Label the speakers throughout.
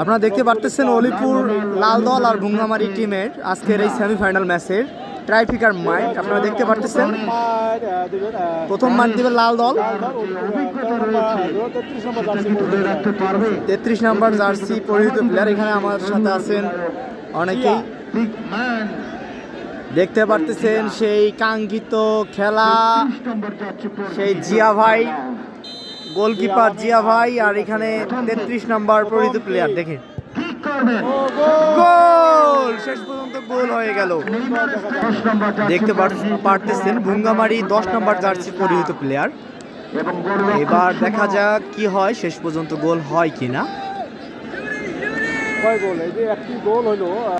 Speaker 1: আপনারা দেখতে পারতেছেন অলিপুর লাল দল আর ভুঙ্গামারি টিমের আজকের এই সেমিফাইনাল ম্যাচের ট্রাইফিকার মাইট। আপনারা দেখতে পারতেছেন। প্রথম মাঠ দিবে লাল দল।
Speaker 2: তেত্রিশ নাম্বার জার্সি পরিহিত
Speaker 1: প্লেয়ার এখানে আমার সাথে আছেন অনেকেই। দেখতে পারতেছেন সেই কাঙ্ক্ষিত খেলা সেই জিয়া ভাই। গোলকিপার জিয়া ভাই আর এখানে তেত্রিশ নাম্বার পরিহিত প্লেয়ার
Speaker 2: দেখে। গোল!
Speaker 1: গোল শেষ পর্যন্ত গোল হয়ে গেল। দেখতে পার- পারতেছেন ভুঙ্গামারি দশ নম্বর জার্সি পরিহিত প্লেয়ার এবার দেখা যাক কি হয় শেষ পর্যন্ত গোল হয় কিনা
Speaker 2: কয় গোল? এই যে একটি গোল হলো আহ,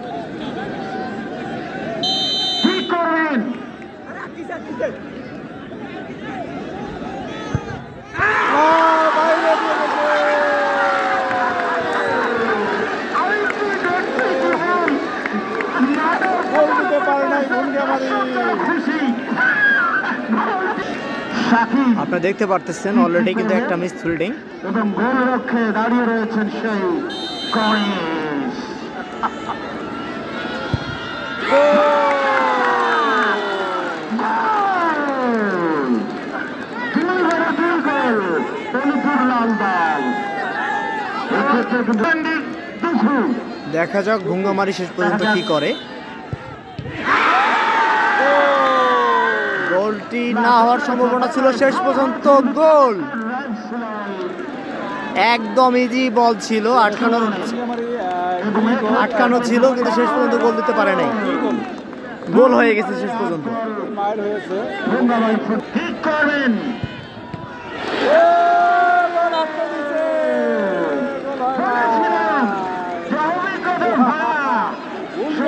Speaker 2: আহ, বাইরে দিয়ে গেছে। গোল দিতে পারে নাই ভুঙ্গামারি।
Speaker 1: আপনারা দেখতে পারতেছেন অলরেডি কিন্তু একটা মিস ফিল্ডিং
Speaker 3: এবং গোল রক্ষে দাঁড়িয়ে রয়েছেন সেই গণেশ
Speaker 1: দেখা যাক ভুঙ্গামারি শেষ পর্যন্ত কি করে। গোলটি না হওয়ার সম্ভাবনা ছিল শেষ পর্যন্ত গোল একদম ইজি বল ছিল
Speaker 2: গোল।
Speaker 1: আটকানো ছিল, কিন্তু শেষ পর্যন্ত গোল দিতে পারে নাই।
Speaker 2: গোল
Speaker 1: হয়ে গেছে শেষ পর্যন্ত
Speaker 2: মাইল হয়েছে
Speaker 3: ভঙ্গাবাই ঠিক করবেন
Speaker 2: এ, গোল আটকে দিছে। গোল হয় না।
Speaker 3: যে অভিজ্ঞতা ভরা সেই গণেশ
Speaker 2: গোল আটকে দিছে, গণেশ, গোলকিপার।
Speaker 3: আটকে দিয়েছেন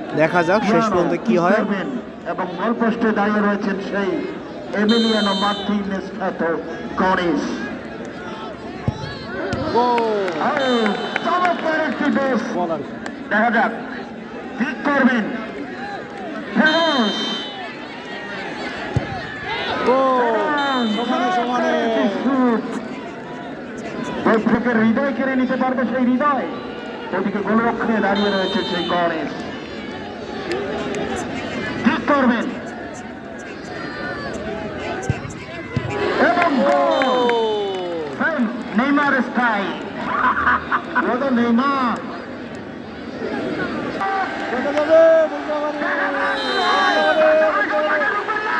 Speaker 3: দেখা যাক
Speaker 1: শেষ পর্যন্ত কি হয়।
Speaker 3: এবং গোল পোস্টে দাঁড়িয়ে রয়েছেন সেই এমিলিয়ানো মার্টিনেস খ্যাত গণেশ। চমৎকার একটি বেশ। দেখা যাক ঠিক করবেন। হৃদয় কেড়ে নিতে পারবে সেই হৃদয়। ওদিকে গোলরক্ষণে দাঁড়িয়ে রয়েছে সেই গণেশ। ঠিক করবেন। এবং গোল।
Speaker 2: গোল।
Speaker 3: Hey, Neymar style. What a Neymar.
Speaker 2: দেখা যাবে, ভুঙ্গামারি। ভুঙ্গামারি, ভুঙ্গামারি।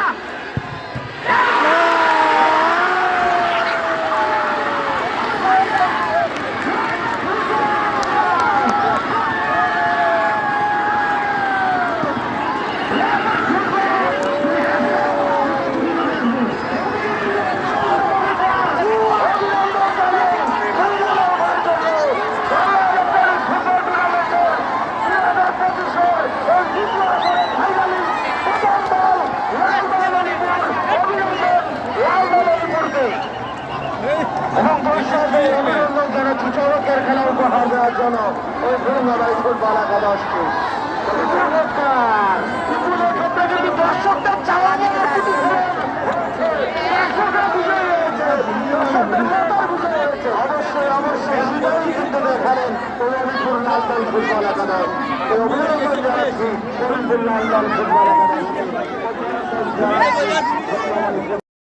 Speaker 3: এবং বৈশাখে অভিনন্দন জানাচ্ছি চমৎকার উপহার দেওয়ার জন্য ওই ভুঙ্গাবাড়ি ফুটবল একাদশকে। দর্শকদের অবশ্যই অবশ্যই দেখালেন